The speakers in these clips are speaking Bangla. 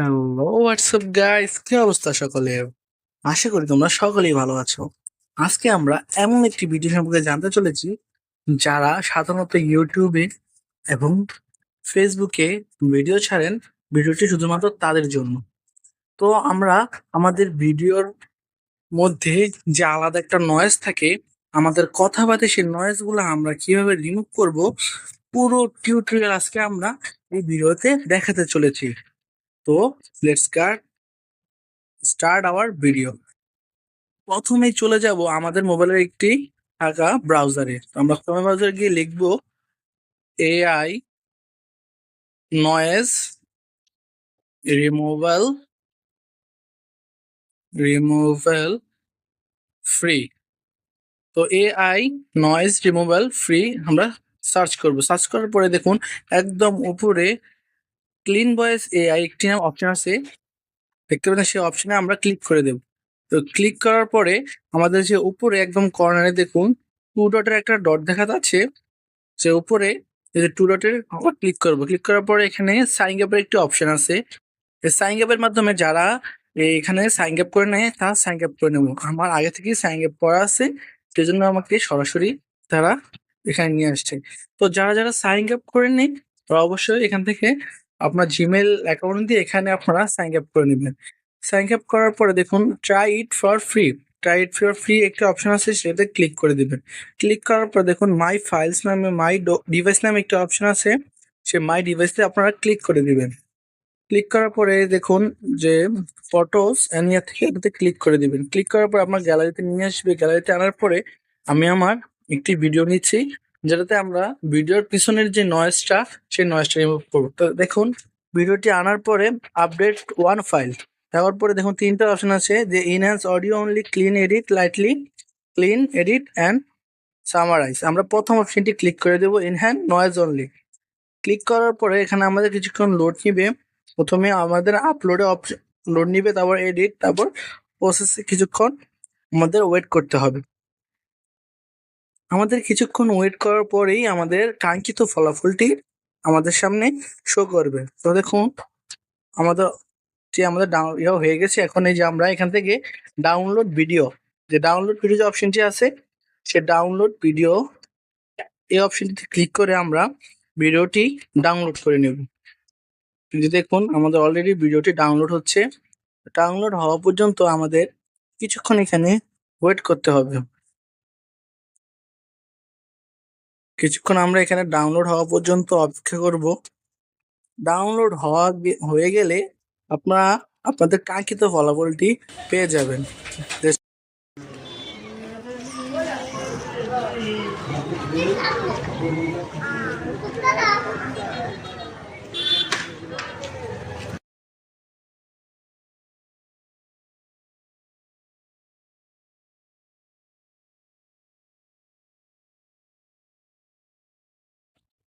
হ্যালো হোয়াটসঅ্যাপ গাইস কি অবস্থা সকলের? আশা করি তোমরা সকলেই ভালো আছো। আজকে আমরা এমন একটি ভিডিও সম্পর্কে জানতে চলেছি, যারা সাধারণত ইউটিউবে এবং ফেসবুকে ভিডিও ছাড়েন ভিডিওটি শুধুমাত্র তাদের জন্য। তো আমরা আমাদের ভিডিওর মধ্যে যে আলাদা একটা নয়েজ থাকে, আমাদের কথাবার্তা সেই নয়েজগুলো আমরা কীভাবে রিমুভ করব, পুরো টিউটোরিয়াল আজকে আমরা এই ভিডিওতে দেখাতে চলেছি। তো let's start start our video প্রথমেই চলে যাব আমাদের মোবাইলের একটি থাকা ব্রাউজারে আমরা ক্রোম ব্রাউজারে গিয়ে লিখব AI noise removal removal free তো এআই নয়েজ রিমুভাল ফ্রি আমরা সার্চ করব। সার্চ করার পরে দেখুন, একদম উপরে ক্লিন ভয়েস এআই একটি নাম অপশন আছে। দেখতে পাচ্ছেন সেই অপশনে আমরা ক্লিক করে দেব। তো ক্লিক করার পরে আমাদের যে উপরে একদম কর্নারে দেখুন টু ডটের একটা ডট দেখা যাচ্ছে। যে উপরে যে টু ডটের আমরা ক্লিক করব। ক্লিক করার পরে এখানে সাইন আপের একটি অপশন আছে। সাইন আপের মাধ্যমে যারা এখানে সাইন আপ করে নেয়, তারা সাইন আপ করে নেব। আমার আগে থেকেই সাইন আপ করা আছে সেই জন্য আমাকে সরাসরি তারা এখানে নিয়ে আসছে। তো যারা যারা সাইন আপ করে নেই তারা অবশ্যই এখান থেকে আপনার জিমেল অ্যাকাউন্ট দিয়ে এখানে আপনারা সাইন আপ করে নেবেন। সাইন আপ করার পরে দেখুন try it for free try it for free একটা অপশন আছে, সেটাতে ক্লিক করে দিবেন। ক্লিক করার পর দেখুন মাই ফাইলস নামে মাই ডিভাইস নামে একটা অপশন আছে, সে মাই ডিভাইসে আপনারা ক্লিক করে দিবেন। ক্লিক করার পরে দেখুন যে ফটোস অ্যানিয়া থেকে এটাতে ক্লিক করে দিবেন। ক্লিক করার পর আপনার গ্যালারিতে নিয়ে আসবে। গ্যালারিতে আনার পরে আমি আমার একটি ভিডিও নিচ্ছি। যেটাতে আমরা ভিডিওর পিছনের যে নয়েজটা সেই নয়েজটা রিমুভ করব। তো দেখুন, ভিডিওটি আনার পরে আপডেট ওয়ান ফাইল দেওয়ার পরে দেখুন, তিনটা অপশন আছে যে enhance audio only clean edit lightly clean edit and summarize আমরা প্রথম অপশনটি ক্লিক করে দেবো ইনহ্যান্ড নয়েজ অনলি ক্লিক করার পরে এখানে আমাদের কিছুক্ষণ লোড নিবে। প্রথমে আমাদের আপলোডে অপশন লোড নিবে, তারপর এডিট তারপর প্রসেসে কিছুক্ষণ আমাদের ওয়েট করতে হবে। আমাদের কিছুক্ষণ ওয়েট করার পরেই আমাদের কাঙ্ক্ষিত ফলাফলটি আমাদের সামনে শো করবে। তো দেখুন, আমাদের যে আমাদের ইয়ে হয়ে গেছে, এখন এই যে আমরা এখান থেকে ডাউনলোড ভিডিও যে ডাউনলোড ভিডিও যে অপশনটি আছে, সে ডাউনলোড ভিডিও এই অপশনটিতে ক্লিক করে আমরা ভিডিওটি ডাউনলোড করে নেব। যে দেখুন, আমাদের অলরেডি ভিডিওটি ডাউনলোড হচ্ছে। ডাউনলোড হওয়া পর্যন্ত আমাদের কিছুক্ষণ এখানে ওয়েট করতে হবে। কিছুক্ষণ আমরা এখানে ডাউনলোড হওয়া পর্যন্ত অপেক্ষা করব। ডাউনলোড হওয়া হয়ে গেলে আপনারা আপনাদের কাঙ্ক্ষিত ফলাফলটি পেয়ে যাবেন।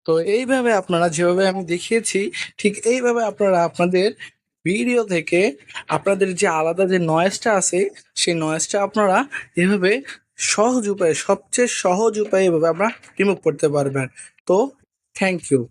তো এইভাবে আপনারা যেভাবে আমি দেখিয়েছি, ঠিক এইভাবে আপনারা আপনাদের ভিডিও থেকে আপনাদের যে আলাদা যে নয়েজটা আছে, সেই নয়েজটা আপনারা এভাবে সহজ উপায়ে, সবচেয়ে সহজ উপায়ে এভাবে আপনারা রিমুভ করতে পারবেন। তো থ্যাংক ইউ